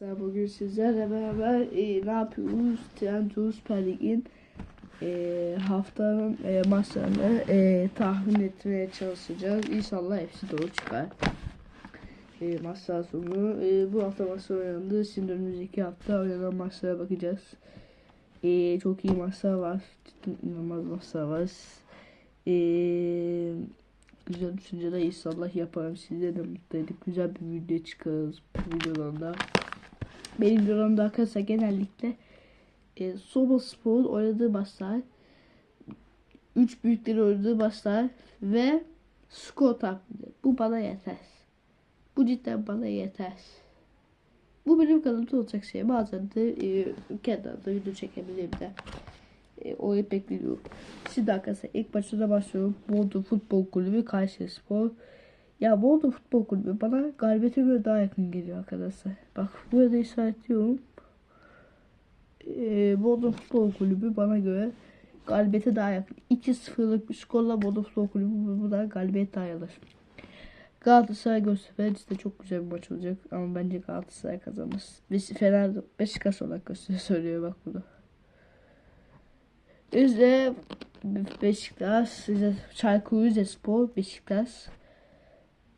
Arkadaşlar bugün sizlerle beraber e, ne yapıyoruz? Trendyol Süper Lig'in e, haftanın e, maçlarını e, tahmin etmeye çalışacağız. İnşallah hepsi doğru çıkar. E, maçlar sonu. E, bu hafta maçlar oynandı. Şimdi önümüzdeki hafta oynanan maçlara bakacağız. E, çok iyi maçlar var. Cidden inanılmaz maçlar var. E, güzel düşünceler inşallah yaparım. Size de mutlu edip güzel bir video çıkarırız bu videodan da. Benim yorumda arkadaşlar genellikle e, Soba Spor'un oynadığı maçlar, üç büyükleri oynadığı maçlar ve skor tahmini. Bu bana yeter. Bu cidden bana yeter. Bu benim kanalımda olacak şey. Bazen de e, kendi adıma video çekebilirim de. E, o pek biliyorum. Şimdi arkadaşlar ilk başta başlıyorum. Bodrum Futbol Kulübü Kayseri Spor. Ya Bodrum Futbol Kulübü bana galibiyete göre daha yakın geliyor arkadaşlar. Bak burada işaretliyorum. Ee, Bodrum Futbol Kulübü bana göre galibiyete daha yakın. 2-0'lık bir skorla Bodrum Futbol Kulübü buradan galibiyet daha alır. Galatasaray Göztepe de çok güzel bir maç olacak ama bence Galatasaray kazanır. Biz Fener Beşiktaş olarak Göztepe söylüyor bak burada. Üze Beşiktaş, size Çaykur Rizespor, Beşiktaş.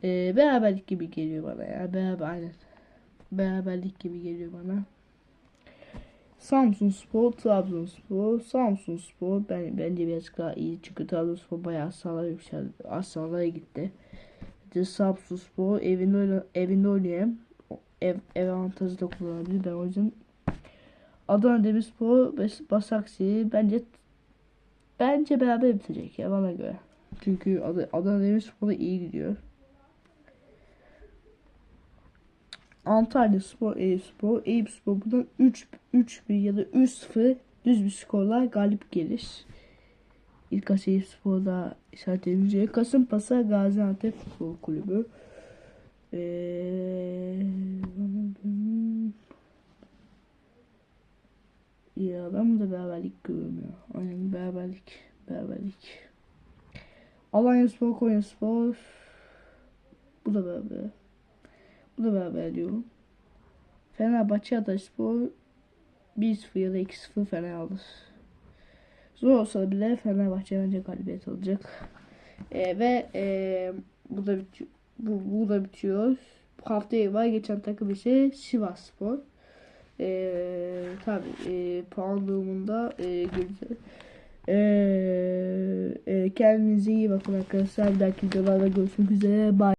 Ee, beraberlik gibi geliyor bana ya. Beraber aynen. Beraberlik gibi geliyor bana. Samsun Spor, Trabzonspor, Samsun Spor ben, bence birazcık daha iyi çünkü Trabzonspor bayağı aşağılara yükseldi. Aşağılara gitti. İşte Samsun Spor evinde, oyna, evinde oynayan ev, ev avantajı da kullanabilir. Ben o yüzden Adana Demirspor ve Başakşehir bence bence beraber bitecek ya bana göre. Çünkü Adana Demirspor da iyi gidiyor. Antalya Spor, Eyüp Spor, Eyüp Spor buradan 3 3 1 ya da 3-0 düz bir skorla galip gelir. İlk Eyüp Spor'da işaretlenecek. Kasımpaşa Gaziantep Futbol Kulübü. Ee, ya ben burada beraberlik görüyorum ya. Aynen beraberlik. Beraberlik. Alanya Spor, Konya Spor. Bu da beraber. Bu da beraber diyorum. Fenerbahçe Adaspor 1-0 ya da 2-0 Fener alır. Zor olsa bile Fenerbahçe bence galibiyet alacak. E, ve e, bu da bitiyor. Bu, bu da bitiyor. Bu haftaya var. Geçen takım ise Sivas Spor. E, tabi e, puan durumunda e, göreceğiz. E, e, kendinize iyi bakın arkadaşlar. Bir dahaki videolarda görüşmek üzere. Bye.